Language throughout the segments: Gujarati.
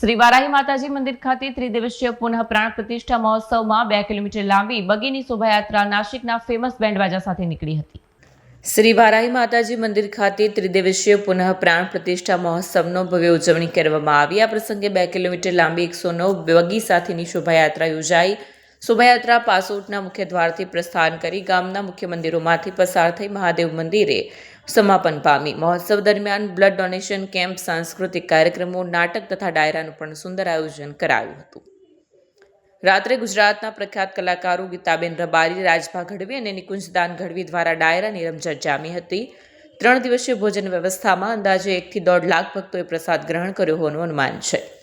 શ્રી વારાહી માતાજી મંદિર ખાતે ત્રિદિવસીય પુનઃ પ્રાણ પ્રતિષ્ઠા મહોત્સવમાં બે કિલોમીટર લાંબી બગીની શોભાયાત્રા નાસિકના ફેમસ બેન્ડવાજા સાથે નીકળી હતી. શ્રી વારાહી માતાજી મંદિર ખાતે ત્રિદિવસીય પુનઃ પ્રાણ પ્રતિષ્ઠા મહોત્સવનો ભવ્ય ઉજવણી કરવામાં આવી. આ પ્રસંગે બે કિલોમીટર લાંબી એકસો નવ બગી સાથેની શોભાયાત્રા યોજાઈ. શોભાયાત્રા પાસોટના મુખ્ય દ્વારથી પ્રસ્થાન કરી ગામના મુખ્ય મંદિરોમાંથી પસાર થઈ મહાદેવ મંદિરે સમાપન પામી. મહોત્સવ દરમિયાન બ્લડ ડોનેશન કેમ્પ, સાંસ્કૃતિક કાર્યક્રમો, નાટક તથા ડાયરાનું પણ સુંદર આયોજન કરાયું હતું. રાત્રે ગુજરાતના પ્રખ્યાત કલાકારો ગીતાબેન રબારી, રાજભા ગઢવી અને નિકુંજદાન ગઢવી દ્વારા ડાયરાની રમઝટ જામી હતી. ત્રણ દિવસીય ભોજન વ્યવસ્થામાં અંદાજે એકથી દોઢ લાખ ભક્તોએ પ્રસાદ ગ્રહણ કર્યો હોવાનું અનુમાન છે.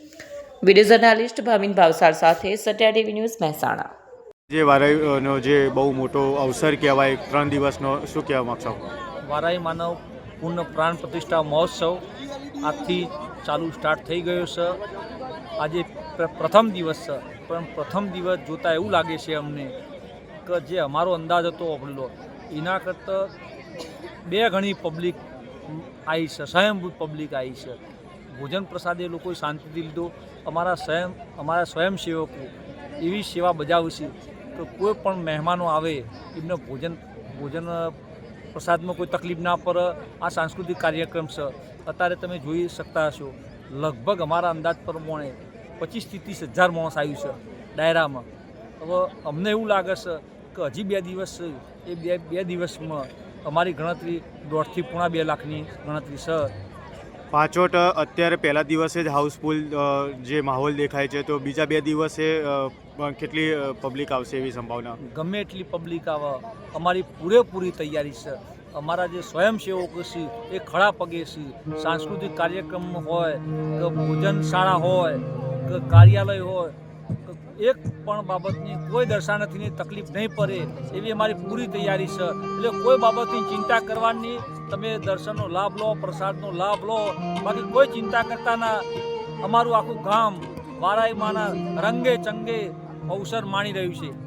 વીડિયો જર્નાલિસ્ટ ભાવિન ભાવસાર સાથે સત્યા ટીવી ન્યૂઝ મહેસાણા. જે વારાઈનો જે બહુ મોટો અવસર કહેવાય ત્રણ દિવસનો શું કહેવા માગશો? વારાઈ માનવ પૂર્ણ પ્રાણ પ્રતિષ્ઠા મહોત્સવ આજથી ચાલુ સ્ટાર્ટ થઈ ગયો છે. આજે પ્રથમ દિવસ છે. પણ પ્રથમ દિવસ જોતાં એવું લાગે છે અમને કે જે અમારો અંદાજ હતો આપણો એના કરતાં બે ગણી પબ્લિક આવી છે સ્વયંભૂત પબ્લિક આવી છે. ભોજન પ્રસાદ એ લોકોએ શાંતિથી લીધો. અમારા સ્વયં, અમારા સ્વયંસેવકો એવી સેવા બજાવશે તો કોઈ પણ મહેમાનો આવે, એમને ભોજન ભોજન પ્રસાદમાં કોઈ તકલીફ ના પડે. આ સાંસ્કૃતિક કાર્યક્રમ છે. અત્યારે તમે જોઈ શકતા હશો, લગભગ અમારા અંદાજ પ્રમાણે પચીસથી ત્રીસ હજાર માણસ આવ્યું છે ડાયરામાં. હવે અમને એવું લાગે છે કે હજી બે દિવસ એ બે બે દિવસમાં અમારી ગણતરી દોઢથી પોણા બે લાખની ગણતરી છે. પાંચોટ અત્યારે પહેલા દિવસે જ હાઉસફુલ જે માહોલ દેખાય છે, તો બીજા બે દિવસે કેટલી પબ્લિક આવશે એવી સંભાવના? ગમે એટલી પબ્લિક આવે. અમારી પૂરેપૂરી તૈયારી છે. અમારા જે સ્વયંસેવકો છે, એ ખડા પગે છે. સાંસ્કૃતિક કાર્યક્રમ હોય, કે ભોજનશાળા હોય, કે કાર્યાલય હોય એક પણ બાબતની કોઈ દર્શાનથીની તકલીફ નહીં પડે એવી અમારી પૂરી તૈયારી છે. એટલે કોઈ બાબતની ચિંતા કરવાની તમે દર્શનનો લાભ લો, પ્રસાદનો લાભ લો. બાકી કોઈ ચિંતા કરતા ના. અમારું આખું ગામ વારાઈમાના રંગે ચંગે અવસર માણી રહ્યું છે.